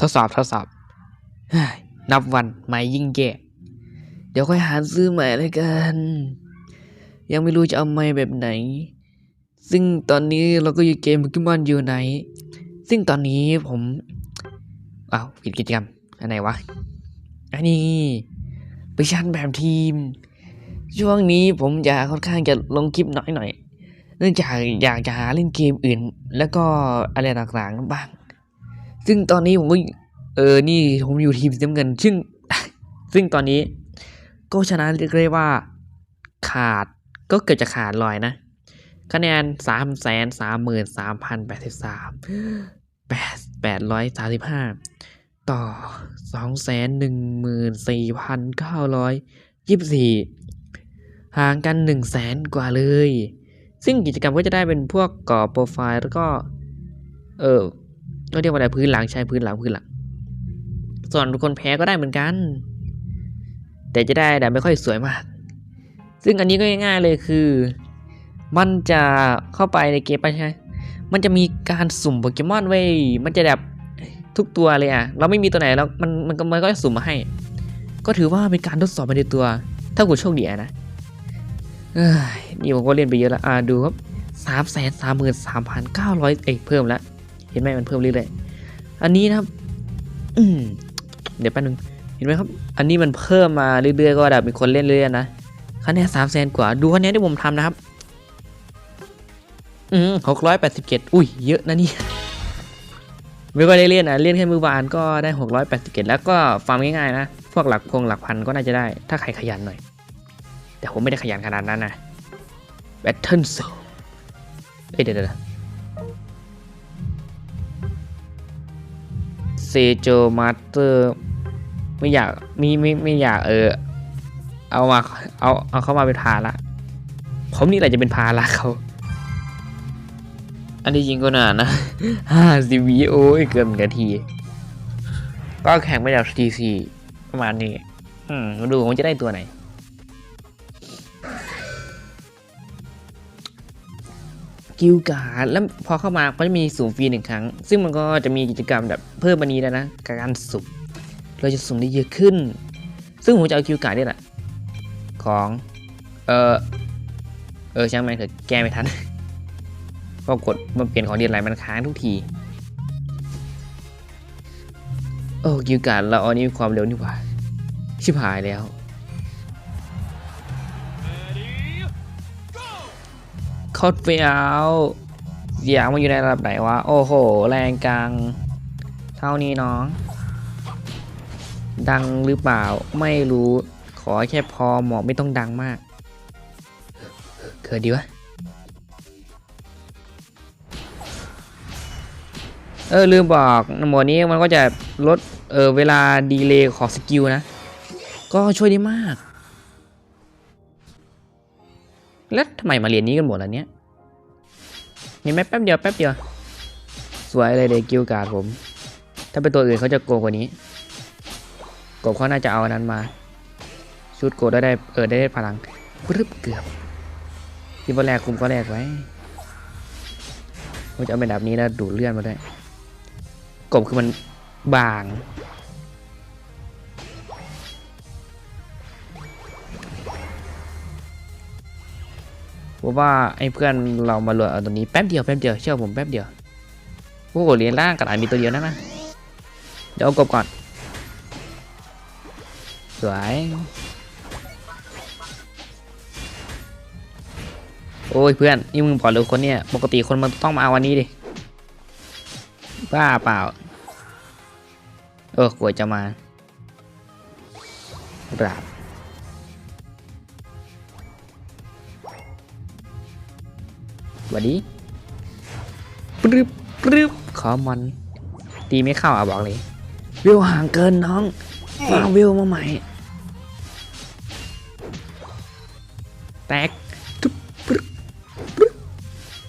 ทดสอบทดสอบนับวันไม่ยิ่งแย่เดี๋ยวค่อยหาซื้อใหม่เลยกัน ยังไม่รู้จะเอาไม้แบบไหน ซึ่งตอนนี้เราก็อยู่เกมโปเกมอนอยู่ไหน ซึ่งตอนนี้ผมอ้าวผิดกิจกรรมอันไหนวะ อันนี้ไปชันแบบทีม ช่วงนี้ผมจะค่อนข้างจะลงคลิปน้อยหน่อย เนื่องจากอยากจะหาเล่นเกมอื่น แล้วก็อะไรต่างๆบ้าง ซึ่งตอนนี้ผมก็เออนี่ผมอยู่ทีมสีน้ำเงิน ซึ่งซึ่งตอนนี้ก็ชนะเรียกได้ว่าขาดก็เกือบจะขาดลอยนะคะแนนสามแสนสามหมื่นสามพันแปดสิบสามแปดแปดร้อยสามสิบห้าต่อสองแสนหนึ่งหมื่นสี่พันเก้าร้อยยี่สิบสี่ห่างกันหนึ่งแสนกว่าเลย ซึ่งกิจกรรมก็จะได้เป็นพวกก่อโปรไฟล์แล้วก็ เออ ก็เรียกว่าอะไรพื้นหลังใช้พื้นหลังพื้นหลัง ส่วนคนแพ้ก็ได้เหมือนกัน แต่จะได้แต่ไม่ค่อยสวยมาก ซึ่งอันนี้ก็ง่ายๆเลยคือ มันจะเข้าไปในเกมไปใช่ไหมมันจะมีการสุ่มโปเกมอนไว้ยมันจะแบบทุกตัวเลยอะ เราไม่มีตัวไหนแล้วมันมันก็มันก็จะสุ่มมาให้ ก็ถือว่าเป็นการทดสอบไปในตัว ถ้ากูโชคดีนะนี่ผมก็เล่นไปเยอะแล้วอ่าดูครับสามแสนสามหมื่นสามพันเก้าร้อยเอกเพิ่มแล้ว เห็นไหมมันเพิ่มเรื่อยๆอันนี้นะครับเดี๋ยวแป๊บนึงเห็นไหมครับ อันนี้มันเพิ่มมาเรื่อยๆก็แบบมีคนเล่นเรื่อยๆนะคะแนนสามแสนกว่าดูคะแนนที่ผมทำนะครับ อืมหกร้อยแปดสิบเจ็ดอุ้ยเยอะนะนี่ไม่ก็ได้เล่นนะเล่นแค่มือบานก็ได้หกร้อยแปดสิบเจ็ดแล้วก็ฟาร์มง่ายๆนะพวกหลักพงหลักพันก็น่าจะได้ ถ้าใครขยันหน่อย แต่ผมไม่ได้ขยันขนาดนั้นนะแบทเทิลโซเอ้ยเดี๋ยวเดี๋ยว เซโจมาสเตอร์ไม่อยากมีไม่ไม่อยากเออ เอามาเอาเอาเข้ามาเป็นภาระผมนี่แหละจะเป็นภาระเขา อันที่จริงก็นานนะห้าสิบวิโอ้ยเกินหนึ่งนาที ก็แข่งไปจากทีซีประมาณนี้ อืมมาดูผมจะได้ตัวไหน กิลการ์ดแล้วพอเข้ามาก็จะมีสุ่มฟรีหนึ่งครั้ง ซึ่งมันก็จะมีกิจกรรมแบบเพิ่มมานี้แล้วนะการสุ่มเราจะสุ่มได้เยอะขึ้น ซึ่งผมจะเอากิลการ์ดนี่แหละของ เออเออช่างมันเถอะแก้ไม่ทันก็กดมาเปลี่ยนของเดียนไรมันค้างทุกทีโอ้กิลการ์ดเราเอานี้มีความเร็วนี่หว่าชิบหายแล้ว คอดเฟียวเสียงมันอยู่ในระดับไหนวะ โอ้โห แรงกลาง เท่านี้น้อง ดังหรือเปล่าไม่รู้ ขอแค่พอเหมาะไม่ต้องดังมาก เกิดดีวะ เออ ลืมบอกหมวดนี้มันก็จะลด เออเวลาดีเลย์ของสกิลนะ ก็ช่วยได้มาก แล้วทำไมมาเรียนนี้กันหมดล่ะเนี้ยเห็นไหมแป๊บเดียวแป๊บเดียว สวยเลยเด็กกิลการ์ดผม ถ้าเป็นตัวอื่นเขาจะโกงกว่านี้กบเขาน่าจะเอาอันนั้นมา ชุดโกได้ได้เออได้ได้พลังปรึบเกือบที่บอลแรกคุมก็แรกไว้ผมจะเอาเป็นแบบนี้แล้วดูดเลื่อนมาได้กบคือมันบาง ผมว่าไอ้เพื่อนเรามาหลดเอาตัวนี้แป๊บเดียวแป๊บเดียวเชื่อผมแป๊บเดียวโอ้โหเหรียญล่างกระดาษมีตัวเดียวนะนะเดี๋ยวเอากบก่อนสวยโอ้ยเพื่อนนี่มึงบอกเลยคนเนี่ยปกติคนมันต้องมาเอาวันนี้ดิบ้าเปล่าเออกลัวจะมาบราบ วัดดีปรึบปรึบขอมันตีไม่เข้าอะบอกเลย วิวห่างเกินน้องวางวิวมาใหม่ แตกทุบปรึบปรึบ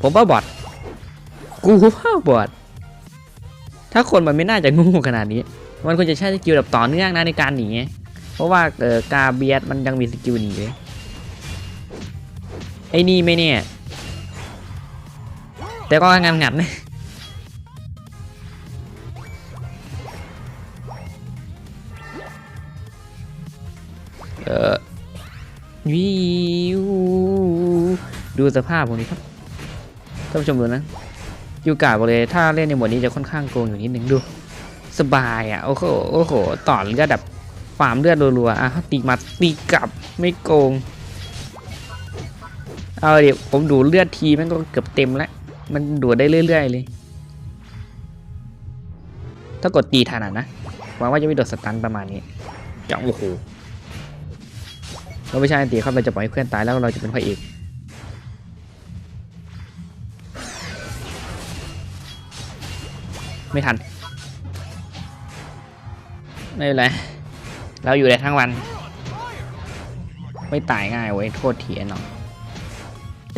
ผมว่าบอดกูว่าบอดถ้าคนมันไม่น่าจะงูขนาดนี้ มันควรจะใช้สกิลแบบต่อเนื่องนะในการหนี เพราะว่าเออกาเบียสมันยังมีสกิลหนีเลยไอ้นี่ไม่เนี่ย แต่ก็งังันนะเวิวดูสภาพพวกนี้ครับท่านผู้ชมดูนะยูกาบอกเลยถ้าเล่นในหมวดนี้จะค่อนข้างโกงอยู่นิดนึงดู สบายอะ โอ้โหโอ้โหต่อนก็ดับความเลือดรัวๆอะตีมาตีกลับไม่โกง เอาเดี๋ยวผมดูเลือดทีมันก็เกือบเต็มแล้ว มันดูดได้เรื่อย ๆ เลย ถ้ากดตีทันอะนะหวังว่าจะไม่โดดสตันประมาณนี้จังโอ้โหเราไม่ใช่อันตีครับเราจะปล่อยให้เพื่อนตายแล้วเราจะเป็นพระเอกไม่ทัน ไม่เป็นไร เราอยู่ได้ทั้งวัน ไม่ตายง่ายเว้ย โทษทีไอ้น้อง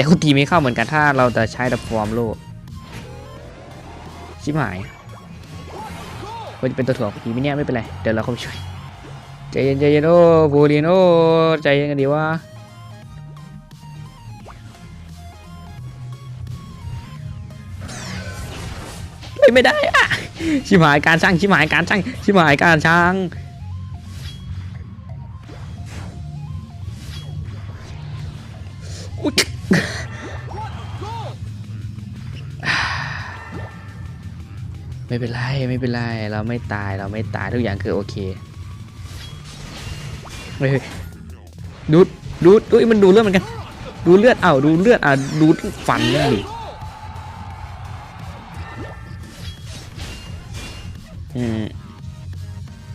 แต่คุณตีไม่เข้าเหมือนกันถ้าเราจะใช้ดับฟอร์มโลกชิบหายว่าจะเป็นตัวถ่วงตีไม่เนี่ยไม่เป็นไร เดี๋ยวเราเข้าไปช่วย ใจเย็นใจเย็นโอ้บูลินโอใจเย็นกันดีวะเฮ้ยไม่ได้อะชิบหายการช่างชิบหายการช่างชิบหายการช่าง ไม่เป็นไรไม่เป็นไรเราไม่ตายเราไม่ตายทุกอย่างคือโอเคเฮ้ยดูดดูดอุ้ยมันดูเลือดเหมือนกัน ดูเลือดเอ้าดูเลือดอะดูฟันนี่ดิ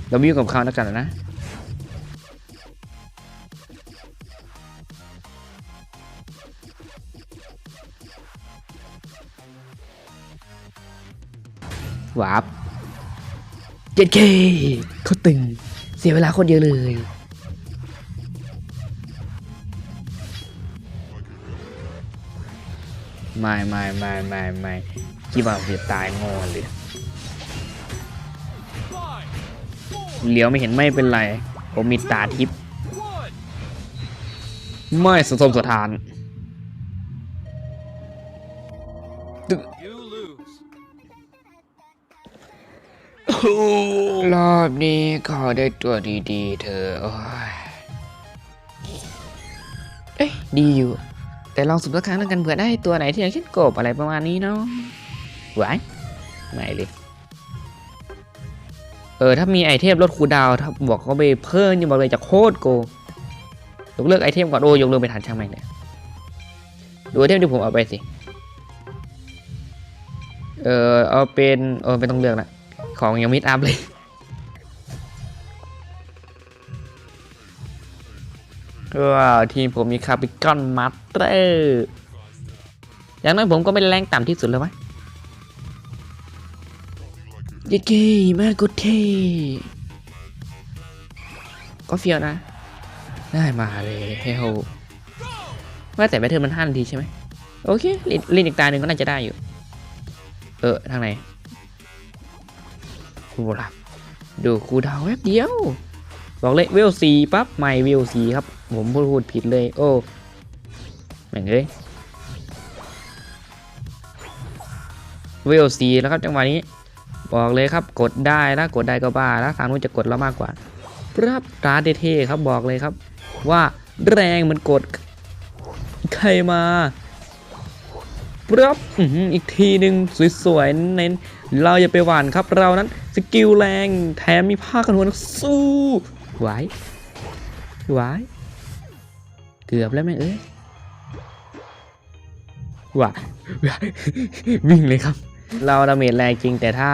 เราไม่ยุ่งกับเขาแล้วกันนะ วาร์ปเจ็ดเคเขาตึง เสียเวลาคนเยอะเลย ไม่ไม่ไม่ไม่ไม่คิดว่าผมจะตายงอเลยเหลียวไม่เห็นไม่เป็นไร ผมมีตาทิพย์ไม่สมสมสถาน รอบนี้ขอได้ตัวดีๆ เธอะโอ้ย เอ้ยดีอยู่ แต่ลองสุ่มสักครั้งแล้วกันเผื่อได้ตัวไหนที่อย่างเช่นกบอะไรประมาณนี้เนาะไหวไม่เลยเออ ถ้ามีไอเทมลดคูลดาวน์ถ้าบอกเขาไปเพิ่มยังบอกเลยจะโคตรโกงยกเลิกไอเทมก่อนโอ้ยกเลิกไปทันช่างแม่งเลยดูไอเทมที่ผมเอาไปสิ เออเอาเป็นเออไม่ต้องเลือกละ ของยังมิดอัพเลยว้าวทีมผมมีคาร์บิคอนมาสเตอร์อย่างน้อยผมก็เป็นแรงต่ำที่สุดแล้ววะเย้เก้มากกูเท่ก็เฟียวนะ ได้มาเลยเฮลว่าแต่แบตเทิลมันห้านาทีใช่ไหมโอเคล่นเล่นอีกตาหนึ่งก็น่าจะได้อยู่ เออ ทางไหน คูรับดูคูดาวแวบเดียว บอกเลยเวลซีปั๊บไม่เวลซีครับ ผมพูดพูดผิดเลย โอ้แม่งเอ้ยเวลซีแล้วครับจังหวะนี้ บอกเลยครับกดได้แล้วกดได้ก็บ้าแล้วทางนู้นจะกดเรามากกว่ารับตาเท่ๆครับบอกเลยครับ ว่าแรงมันกด ใครมาปั๊บออีกทีหนึ่งสวยๆเน้น เราอย่าไปหวานครับเรานั้นสกิลแรงแถมมีผ้ากันหัวสู้ไหวไหวเกือบแล้วแม่เอ้ยว่าวิ่งเลยครับ เราดาเมจแรงจริง แต่ถ้า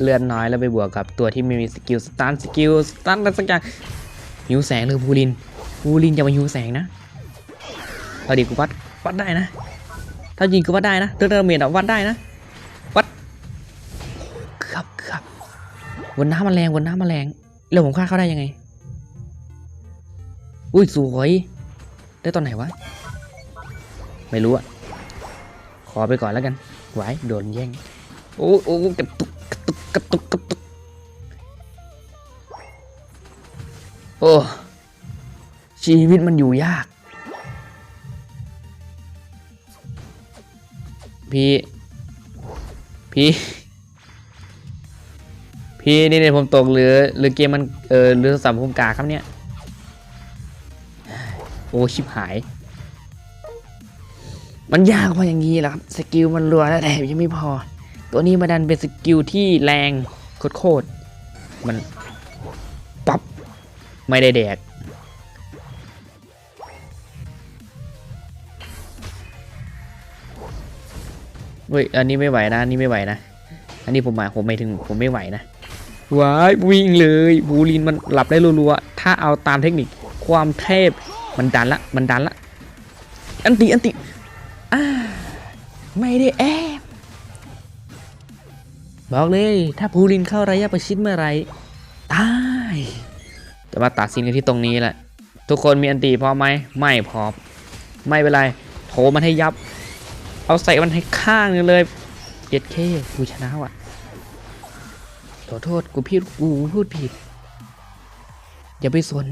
เลือดน้อยแล้วไปบวกกับตัวที่ไม่มีสกิลสตันสกิลสตันอะไรสักอย่างหิวแสงเลยบูลินบูลินจะมาหิวแสงนะเอาดิกูวัดวัดได้นะ ถ้ายิงกูวัดได้นะเลือดดาเมจวัดได้นะ วนน้ำมันแรงวนน้ำมันแรงแล้วผมฆ่าเขาได้ยังไง อุ้ยสวย ได้ตอนไหนวะ ไม่รู้อะขอไปก่อนแล้วกันไหวโดนแย่ง โอ้โอ้กระตุกกระตุกกระตุกกระตุกโอ้ชีวิตมันอยู่ยาก พี่ พี่ พี่นี่เนี่ยผมตกหรือหรือเกมมันเออหรือสัมภมกาครับเนี่ยโอ้ชิบหาย มันยากเพราอย่างนี้แหละครับสกิลมันรัวแล้วแต่ยังไม่พอ ตัวนี้มาดันเป็นสกิลที่แรงโคตรๆมันปั๊บไม่ได้แดกเฮ้ยอันนี้ไม่ไหวนะอันนี้ไม่ไหวนะอันนี้ผมหมายผมไม่ถึงผมไม่ไหวนะ ว้ายวิ่งเลยบูลินมันหลับได้รัวๆถ้าเอาตามเทคนิคความเทพมันดันละมันดันละอันติอันติอ่าไม่ได้แอบบอกเลยถ้าบูลินเข้าระยะประชิดเมื่อไรตายจะมาตัดสินกันที่ตรงนี้แหละ ทุกคนมีอันติพร้อมไหมไม่พร้อมไม่เป็นไรโถมันให้ยับ เอาใส่มันให้ข้างนึงเลยเจ็ดเคกูชนะว่ะ อโทษกูพี่กูพูดผิด อย่าไปสน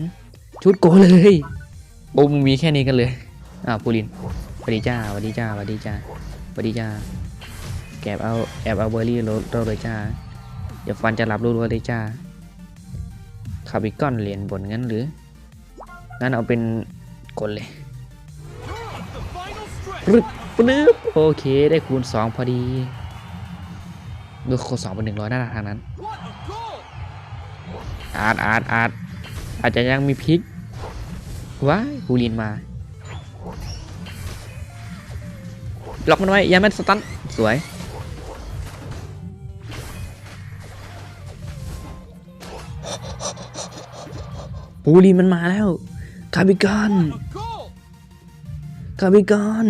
ชุดโกเลยโอ้มึงมีแค่นี้กันเลยอ่าวปูลินสวัสดีจ้าสวัสดีจ้าสวัสดีจ้าสวัสดีจ้า แกบเอาแอบเอาเบอร์รี่รถเราเลยจ้าอย่าฟันจะรับรัวๆเลยจ้าขับอีกก้อนเหรียญบนงั้นหรือ งั้นเอาเป็นกลเลย You're on the final stretch. ปึ๊บปึ๊บโอเค ได้คูณ 2 พอดี ดูคูณ2เป็น100หน้าทางนั้น อาร์ตอาร์ตอาร์ตอาจจะยังมีพิกว้ายบูลินมาล็อกมันไว้ยามันสตันสวยบูลินมันมาแล้วคาบิกอนคาบิกอน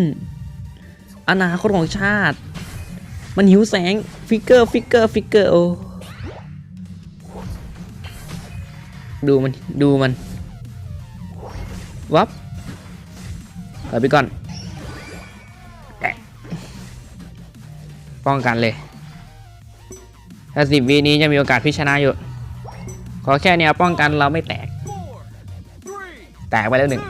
อนาคตของชาติ มันหิวแสง ฟิกเกอร์ ฟิกเกอร์ ฟิกเกอร์ โอ ดูมันดูมันวับคาบิกอนป้องกันเลย ถ้าสิบวีนี้จะมีโอกาสพิชนะอยู่ ขอแค่แนวป้องกันเราไม่แตก แตกไปแล้วหนึ่ง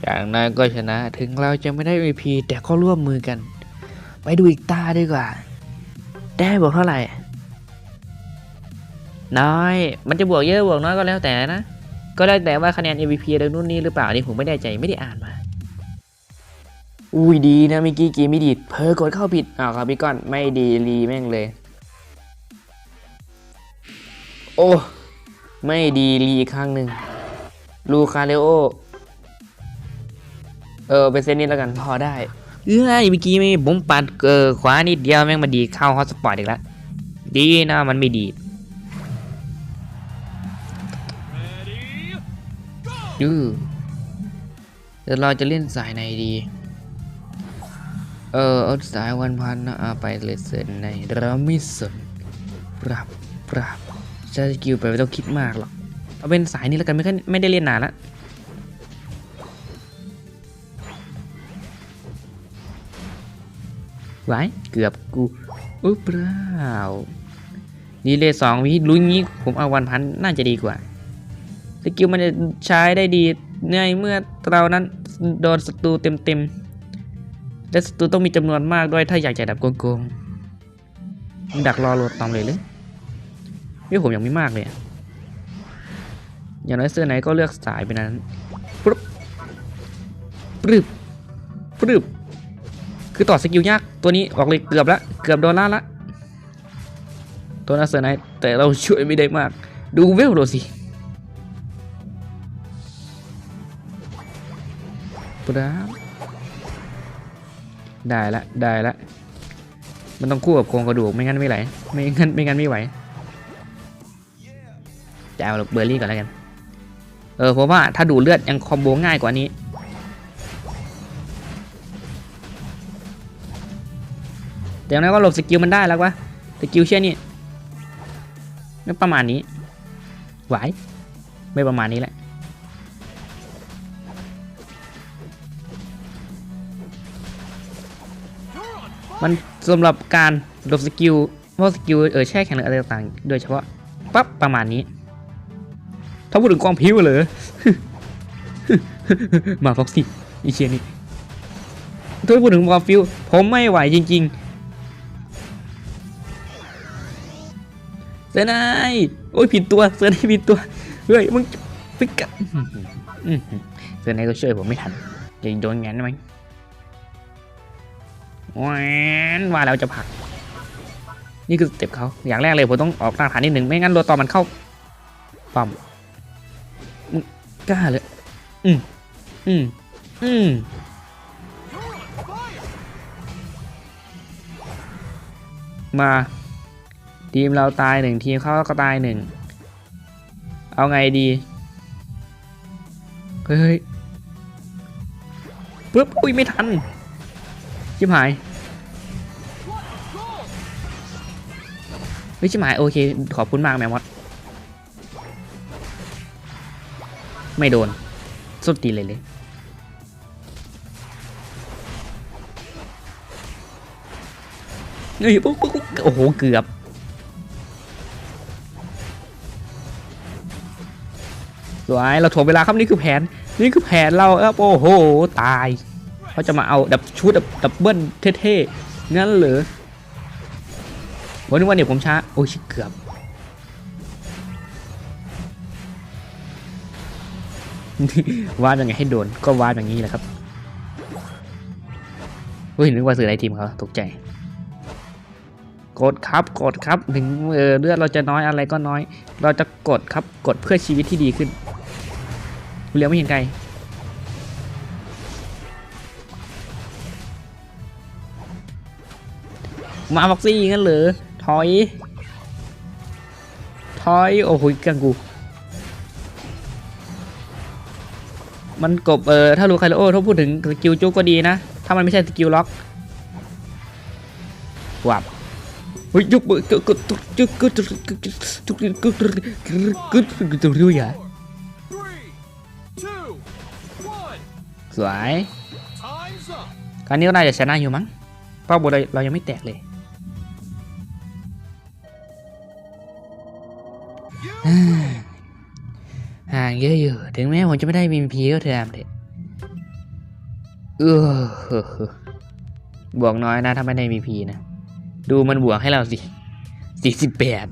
อย่างน้อยก็ชนะถึงเราจะไม่ได้ MVP แต่ก็ร่วมมือกัน ไปดูอีกตาดีกว่า ได้บวกเท่าไหร่ น้อย มันจะบวกเยอะบวกน้อยก็แล้วแต่นะ ก็ได้วแต่ว่าคะแนน MVP อะไรนู่นนี่หรือเปล่านี่ผมไม่แน่ใจไม่ได้อ่านมา อุ้ยดีนะเมื่อกี้เกีไม่ดีดเพอกดเข้าผิดอ้าวครับพี่ก้อนไม่ดีรีแม่งเลย โอ้ไม่ดีรีอีกครั้งหนึ่งลูคาเรโอ เออเป็นเส้นนี้แล้วกันพอได้ เอ้ยเมื่อกี้ไม่ผมปัดเออขวานิดเดียวแม่งมาดีเข้าฮอตสปอร์ตอีกแล้วดีนะมันไม่ดีด Ready? Go! ยือเดี๋ยวเราจะเล่นสายไหนดี เออเอาสายวันพันนะเอาไปเลยเสร็จในเราไม่สนปรับปรับใช้สกิลไปไม่ต้องคิดมากหรอกเอาเป็นสายนี้แล้วกันไม่ค่อยไม่ได้เล่นนานละ ไว้เกือบกูอุ๊บเปล่าดีเลยสองวิลุ้นงี้ผมเอาวันพันน่าจะดีกว่าสกิลมันจะใช้ได้ดีในเมื่อเรานั้นโดนศัตรูเต็มๆและศัตรูต้องมีจำนวนมากด้วยถ้าอยากจะดับโกงๆมึงดักรอโหลดตอมเลยหรือนี่ผมยังไม่มากเลยอย่างน้อยเสื้อไหนก็เลือกสายไปนั้นปึ๊บปึ๊บปึ๊บ คือต่อสกิลยากตัวนี้ออกเลยเกือบละเกือบโดนล่าละตัวนั้นเสื้อไหนแต่เราช่วยไม่ได้มาก ดูเวลโดสิครับได้ละได้ละมันต้องคู่กับโครงกระดูกไม่งั้นไม่ไหลไม่งั้นไม่งั้นไม่ไหวจะเอาเบอร์รี่ก่อนแล้วกัน เออเพราะว่าถ้าดูเลือดยังคอมโบง่ายกว่านี้ แต่อย่างนั้นก็หลบสกิลมันได้แล้ววะสกิลเช่นนี้ไม่ประมาณนี้ไหวไม่ประมาณนี้แหละมันสำหรับการหลบสกิลเพราะสกิลเออแช่แข็งหรืออะไรต่างๆโดยเฉพาะปั๊บประมาณนี้ ถ้าพูดถึงกองพิวเหรอมาฟ็อกซี่อีเชียนี่ถ้าพูดถึงกองฟิวผมไม่ไหวจริง ๆ สือนายโอ้ยผิดตัวเสือนายผิดตัวเฮ้ยมึงไปกัดอื้อหือเสือนายก็ช่วยผมไม่ทันจะโดนงั้นไหมแหวนว่าแล้วจะผัก นี่คือสเต็ปเขาอย่างแรกเลยผมต้องออกหน้าฐานนิดหนึ่งไม่งั้นโดนตอมันเข้าปั๊มมึงกล้าเลยอืมอืมอืมมา ทีมเราตายหนึ่งทีมเขาก็ตายหนึ่งเอาไงดีเฮ้ยปึ๊บอุ้ยไม่ทันชิบหาย What a goal! เฮ้ยชิบหายโอเคขอบคุณมากแมมมอสไม่โดนสุดตีเลยเลยเฮ้ยปุ๊บปุ๊บโอ้โหเกือบ สวยเราถ่วงเวลาครับนี่คือแผน นี่คือแผนเราครับโอ้โหตายเขาจะมาเอาดับชุดดับดับเบิ้ลเท่ๆงั้นเหรอวันนี้วันเดียวผมช้าโอ้ยชิเกือบวาดยังไงให้โดนก็วาดอย่างนี้แหละครับเฮ้ยนึกว่าสื่อในทีมเขาตกใจกดครับกดครับถึงเเลือดเราจะน้อยอะไรก็น้อย เราจะกดครับกดเพื่อชีวิตที่ดีขึ้น เลี้ยวไม่เห็นไกลมาบ็อกซี่งั้นเหรอถอย ถอย โอ้โหกังกู มันกบ เออ ถ้ารู้ใครโอ้ถ้าพูดถึงสกิลจุกก็ดีนะ ถ้ามันไม่ใช่สกิลล็อกวับเฮ้ยยุบกดกดจุกกดจุกกดจุกกดกดกดกดรู้อย่า Three, สวย Time's up. การนี้ก็น่าจะชนะอยู่มั้งเป้าบนเราเรายังไม่แตกเลย You win. ห่างเยอะอยู่ ถึงแม้ผมจะไม่ได้มีพีก็เถอะเด็ดเออบวกน้อยนะถ้าไม่ได้มีพีนะ ดูมันบวกให้เราสิสี่สิบแปด